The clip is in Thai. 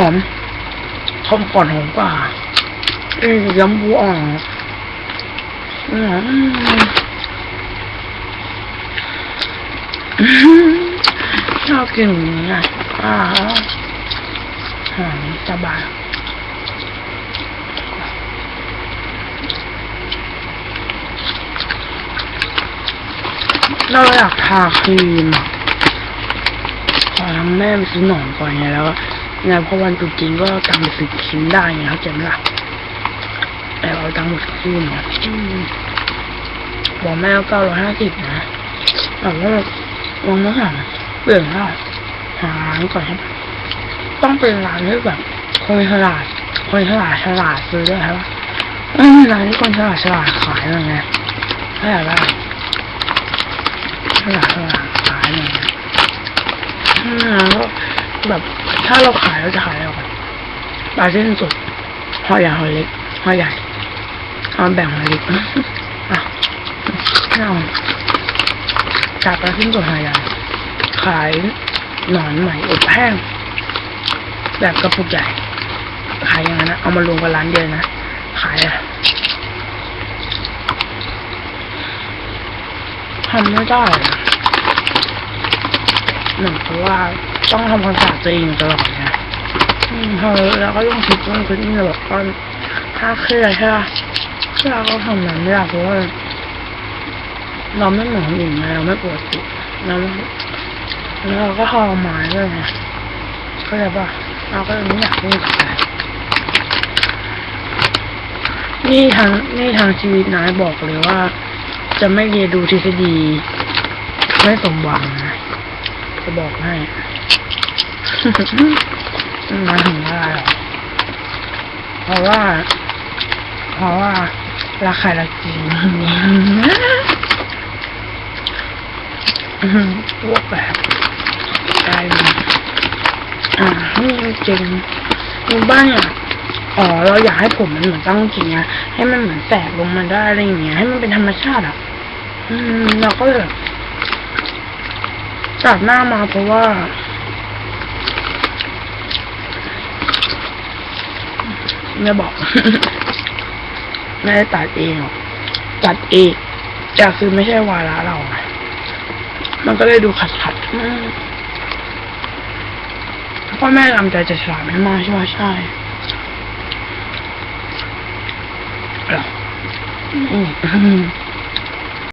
อมทอมก่อนหอมกว่าเอ้ยย้ำบูอ่อนอืมชอบกินอย่างนี้อะอ่าหอมสบายเราอยากทาครีมขอทำแม่ไปซื้อหนอนก่อนไงแล้ว ไงพอวันตรุษจีนก็ตังค์ไปซื้อครีมได้ไงเขาใจไหมล่ะแต่เอาตังค์ไปซื้อครีมอะบอกแม่เก้าร้อยห้าสิบนะแต่ว่าวันนี้สั่งเปลี่ยนแล้วหาร้านก่อนใช่ปะต้องเป็นร้านที่แบบคนฉลาดคนฉลาดฉลาดซื้อด้วยใช่ปะไม่มีร้านที่คนฉลาดฉลาดขายอะไรเลยไงไม่อยากได้ฉลาดฉลาดขายหน่อยนะอืมแล้วแบบ ถ้าเราขายเราจะขายอะไรกันปลาเส้นสดห่อใหญ่ห่อเล็กห่อใหญ่เอาแบ่งห่อเล็กอะเอาจากปลาเส้นสดห่อใหญ่ขายหนอนใหม่อบแห้ง แบบกระปุกใหญ่ขายอย่างนั้นนะเอามารวมกันร้านเดียวนะขายอะทำไม่ได้นะเหมือนกับว่า ต้องทำความสะอาดตัวเองตลอดนะอืมพอแล้วก็ต้องคิดต้องคิดนี่แบบว่าถ้าเครียดใช่ปะเครียดก็ทำนั้นไม่ได้เพราะว่าเราไม่เหมือนคนอื่นไงเราไม่ปวดจิตเราแล้วเราก็ทรมานด้วยไงเข้าใจปะเราก็ไม่อยากยุ่งกับใครนี่ทางนี่ทางชีวิตนายบอกเลยว่า จะไม่เรียนดูทฤษฎีไม่สมหวังนะ จะบอกให้มาถึงอะไรเพราะว่า เพราะว่าราคาละจริงพวกแบบกลายเป็นอ่านี่จริงมีบ้านเนี่ยอ๋อ เราอยากให้ผมมันเหมือนตั้งจริงอะให้มันเหมือนแตกลงมาได้อะไรอย่างเงี้ย ให้มันเป็นธรรมชาติอะ อืมเราก็แบบ ตัดหน้ามาเพราะว่า ไม่บอก ไม่ได้ตัดเองหรอกตัดเองแต่คือไม่ใช่วาระเราไงมันก็เลยดูขัดขัดพ่อแม่ลำใจจะฉลาดไม่มากใช่ไหมใช่หรออืม